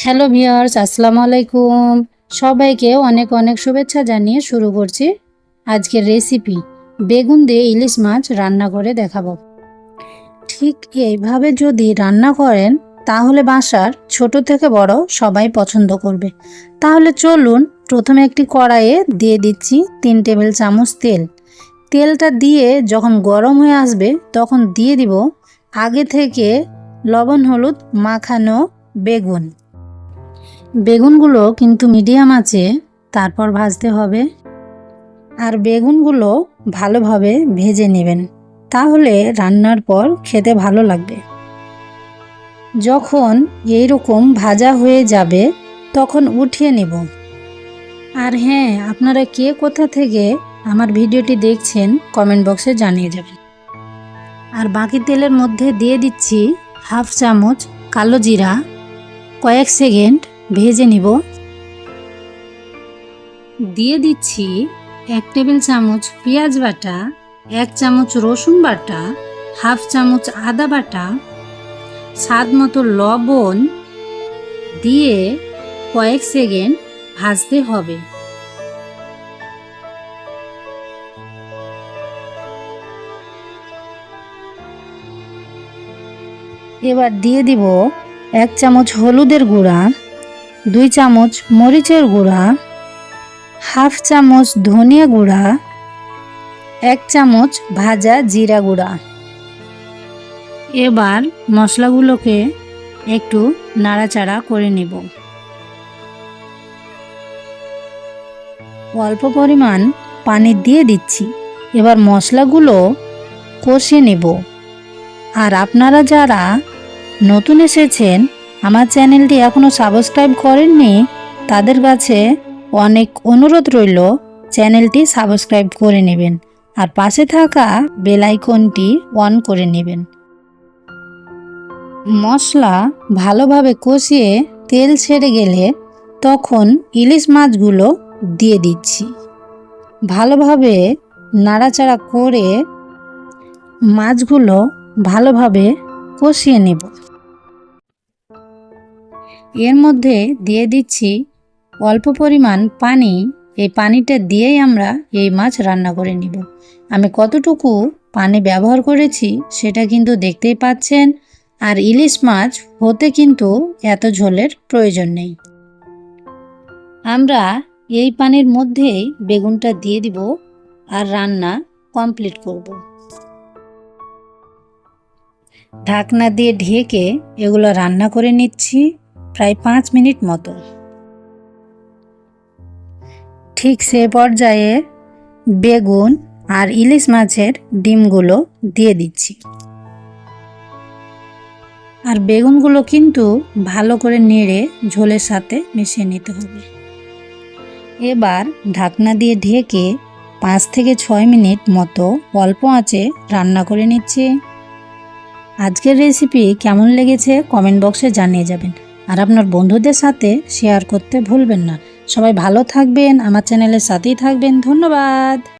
Hello viewers, আসসালামু আলাইকুম। সবাইকে অনেক অনেক শুভেচ্ছা জানিয়ে শুরু করছি আজকের রেসিপি বেগুন দিয়ে ইলিশ মাছ রান্না করে দেখাবো। ঠিক এইভাবে যদি রান্না করেন, তাহলে বাসার ছোট থেকে বড় সবাই পছন্দ করবে। তাহলে চলুন প্রথমে একটি কড়াইয়ে দিয়ে দিচ্ছি তিন টেবিল চামচ তেল। তেলটা দিয়ে যখন গরম হয়ে আসবে, তখন দিয়ে দিব আগে থেকে লবণ, হলুদ মাখানো বেগুন। বেগুনগুলো কিন্তু মিডিয়াম আছে, তারপর ভাজতে হবে। আর বেগুনগুলো ভালোভাবে ভেজে নেবেন, তাহলে রান্নার পর খেতে ভালো লাগবে। যখন এই রকম ভাজা হয়ে যাবে, তখন উঠিয়ে নেব। আর হ্যাঁ আপনারা কে কোথা থেকে আমার ভিডিওটি দেখছেন, কমেন্ট বক্সে জানিয়ে যাবেন। আর বাকি তেলের মধ্যে দিয়ে দিচ্ছি হাফ চামচ কালো জিরা। কয়েক সেকেন্ড ভেজে নিব। দিয়ে দিচ্ছি এক টেবিল চামচ পেঁয়াজ বাটা, এক চামচ রসুন বাটা, হাফ চামচ আদা বাটা, স্বাদ মতো লবণ দিয়ে কয়েক সেকেন্ড ভাজতে হবে। এবার দিয়ে দিব এক চামচ হলুদের গুঁড়া, দুই চামচ মরিচের গুঁড়া, হাফ চামচ ধনিয়া গুঁড়া, এক চামচ ভাজা জিরা গুঁড়া। এবার মশলাগুলোকে একটু নাড়াচাড়া করে নেব। অল্প পরিমাণ পানি দিয়ে দিচ্ছি। এবার মশলাগুলো কষে নেব। আর আপনারা যারা নতুন এসেছেন? আমার চ্যানেলটি এখনও সাবস্ক্রাইব করেননি? তাদের কাছে অনেক অনুরোধ রইল, চ্যানেলটি সাবস্ক্রাইব করে নেবেন আর পাশে থাকা বেল আইকনটি অন করে নেবেন। মশলা ভালোভাবে কষিয়ে তেল ছেড়ে গেলে তখন ইলিশ মাছগুলো দিয়ে দিচ্ছি। ভালোভাবে নাড়াচাড়া করে মাছগুলো ভালোভাবে কষিয়ে নেব। এর মধ্যে দিয়ে দিচ্ছি অল্প পরিমাণ পানি। এই পানিটা দিয়েই আমরা এই মাছ রান্না করে নিব। আমি কতটুকু পানি ব্যবহার করেছি সেটা কিন্তু দেখতেই পাচ্ছেন। আর ইলিশ মাছ হতে কিন্তু এত ঝোলের প্রয়োজন নেই। আমরা এই পানির মধ্যেই বেগুনটা দিয়ে দিব আর রান্না কমপ্লিট করব। ঢাকনা দিয়ে ঢেকে এগুলো রান্না করে নিচ্ছি। প্রায় পাঁচ মিনিট মতো। ঠিক সে পর্যায়ে বেগুন আর ইলিশ মাছের ডিমগুলো দিয়ে দিচ্ছি। আর বেগুনগুলো কিন্তু ভালো করে নেড়ে ঝোলের সাথে মিশিয়ে নিতে হবে। এবার ঢাকনা দিয়ে ঢেকে পাঁচ থেকে ছয় মিনিট মতো অল্প আঁচে রান্না করে নিচ্ছি। আজকের রেসিপি কেমন লেগেছে কমেন্ট বক্সে জানিয়ে যাবেন। আর আপনার বন্ধুদের সাথে শেয়ার করতে ভুলবেন না। সবাই ভালো থাকবেন, আমার চ্যানেলের সাথেই থাকবেন, ধন্যবাদ।